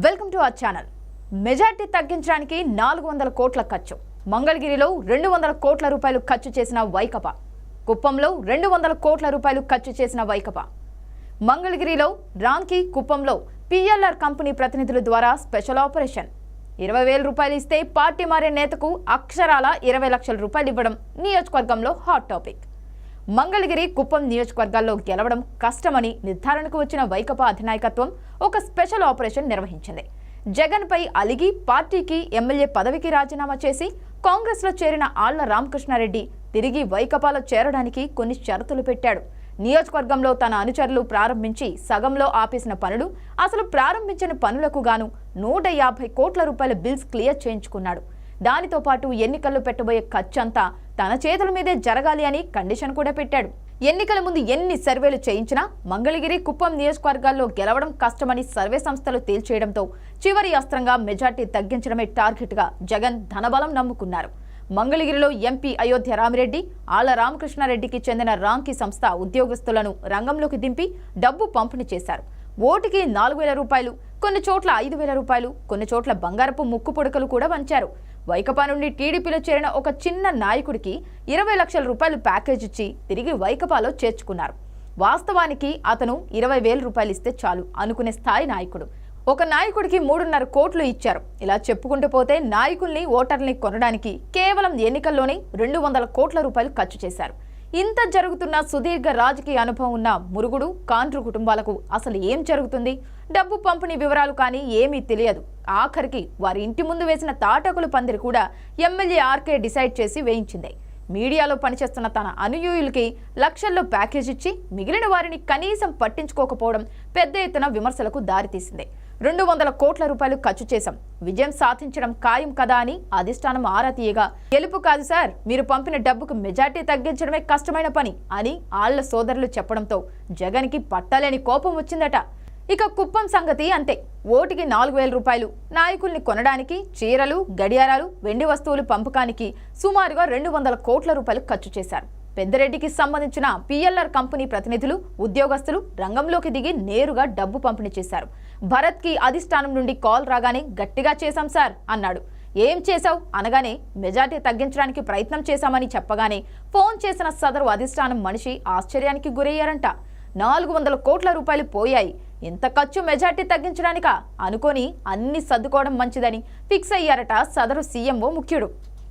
Welcome to our channel. Majority తగ్గించడానికి నాలుగు వందల కోట్ల ఖర్చు. మంగళగిరిలో రెండు వందల కోట్ల రూపాయలు ఖర్చు చేసిన వైకపా. కుప్పంలో రెండు వందల కోట్ల రూపాయలు ఖర్చు చేసిన వైకపా. మంగళగిరిలో రాంకి కుప్పంలో పిఎల్ఆర్ కంపెనీ ప్రతినిధుల ద్వారా స్పెషల్ ఆపరేషన్. ఇరవై వేల రూపాయలు ఇస్తే పార్టీ మారే నేతకు అక్షరాల ఇరవై లక్షల రూపాయలు ఇవ్వడం నియోజకవర్గంలో హాట్ టాపిక్. మంగళగిరి కుప్పం నియోజకవర్గాల్లో గెలవడం కష్టమని నిర్ధారణకు వచ్చిన వైకపా అధినాయకత్వం ఒక స్పెషల్ ఆపరేషన్ నిర్వహించింది. జగన్పై అలిగి పార్టీకి ఎమ్మెల్యే పదవికి రాజీనామా చేసి కాంగ్రెస్లో చేరిన ఆళ్ళ రామకృష్ణారెడ్డి తిరిగి వైకపాలో చేరడానికి కొన్ని షరతులు పెట్టాడు. నియోజకవర్గంలో తన అనుచరులు ప్రారంభించి సగంలో ఆపేసిన పనులు అసలు ప్రారంభించిన పనులకు గాను నూట యాభై కోట్ల రూపాయల బిల్స్ క్లియర్ చేయించుకున్నాడు. దానితో పాటు ఎన్నికల్లో పెట్టబోయే ఖర్చంతా తన చేతుల మీదే జరగాలి అని కండిషన్ కూడా పెట్టాడు. ఎన్నికల ముందు ఎన్ని సర్వేలు చేయించినా మంగళగిరి కుప్పం నియోజకవర్గాల్లో గెలవడం కష్టమని సర్వే సంస్థలు తేల్చేయడంతో చివరి అస్త్రంగా మెజార్టీ తగ్గించడమే టార్గెట్గా జగన్ ధనబలం నమ్ముకున్నారు. మంగళగిరిలో ఎంపీ అయోధ్య రామిరెడ్డి ఆళ్ళ రామకృష్ణారెడ్డికి చెందిన రాంకి సంస్థ ఉద్యోగస్తులను రంగంలోకి దింపి డబ్బు పంపిణీ చేశారు. ఓటుకి నాలుగు వేల రూపాయలు కొన్ని చోట్ల ఐదు వేల రూపాయలు కొన్ని చోట్ల బంగారపు ముక్కు పొడకలు కూడా వంచారు. వైకపా నుండి టీడీపీలో చేరిన ఒక చిన్న నాయకుడికి ఇరవై లక్షల రూపాయలు ప్యాకేజ్ ఇచ్చి తిరిగి వైకపాలో చేర్చుకున్నారు. వాస్తవానికి అతను ఇరవై వేల రూపాయలు ఇస్తే చాలు అనుకునే స్థాయి నాయకుడు. ఒక నాయకుడికి మూడున్నర కోట్లు ఇచ్చారు. ఇలా చెప్పుకుంటూ పోతే నాయకుల్ని ఓటర్ని కొనడానికి కేవలం ఎన్నికల్లోనే రెండు వందల కోట్ల రూపాయలు ఖర్చు చేశారు. ఇంత జరుగుతున్న సుదీర్ఘ రాజకీయ అనుభవం ఉన్న మురుగుడు కాంట్రు కుటుంబాలకు అసలు ఏం జరుగుతుంది? డబ్బు పంపిణీ వివరాలు కానీ ఏమీ తెలియదు. ఆఖరికి వారి ఇంటి ముందు వేసిన తాటకుల పందిరి కూడా ఎమ్మెల్యే ఆర్కే డిసైడ్ చేసి వేయించింది. మీడియాలో పనిచేస్తున్న తన అనుయూయులకి లక్షల్లో ప్యాకేజ్ ఇచ్చి మిగిలిన వారిని కనీసం పట్టించుకోకపోవడం పెద్ద ఎత్తున విమర్శలకు దారితీసింది. రెండు వందల కోట్ల రూపాయలు ఖర్చు చేశాం. విజయం సాధించడం ఖాయం కదా అని అధిష్టానం ఆరా తీయగా గెలుపు కాదు సార్ మీరు పంపిన డబ్బుకు మెజార్టీ తగ్గించడమే కష్టమైన పని అని ఆళ్ళ సోదరులు చెప్పడంతో జగన్కి పట్టలేని కోపం వచ్చిందట. ఇక కుప్పం సంగతి అంతే. ఓటికి నాలుగు వేల రూపాయలు నాయకుల్ని కొనడానికి చీరలు గడియారాలు వెండి వస్తువులు పంపకానికి సుమారుగా రెండు వందల కోట్ల రూపాయలు ఖర్చు చేశారు. పెద్దరెడ్డికి సంబంధించిన పిఎల్ఆర్ కంపెనీ ప్రతినిధులు ఉద్యోగస్తులు రంగంలోకి దిగి నేరుగా డబ్బు పంపిణీ చేశారు. భరత్కి అధిష్టానం నుండి కాల్ రాగానే గట్టిగా చేశాం సార్ అన్నాడు. ఏం చేశావు? అనగానే మెజార్టీ తగ్గించడానికి ప్రయత్నం చేశామని చెప్పగానే ఫోన్ చేసిన సదరు అధిష్టానం మనిషి ఆశ్చర్యానికి గురయ్యారంట. నాలుగు వందల కోట్ల రూపాయలు పోయాయి. ఇంత ఖర్చు మెజార్టీ తగ్గించడానికా? అనుకొని అన్ని సర్దుకోవడం మంచిదని ఫిక్స్ అయ్యారట సదరు సీఎంఓ ముఖ్యుడు.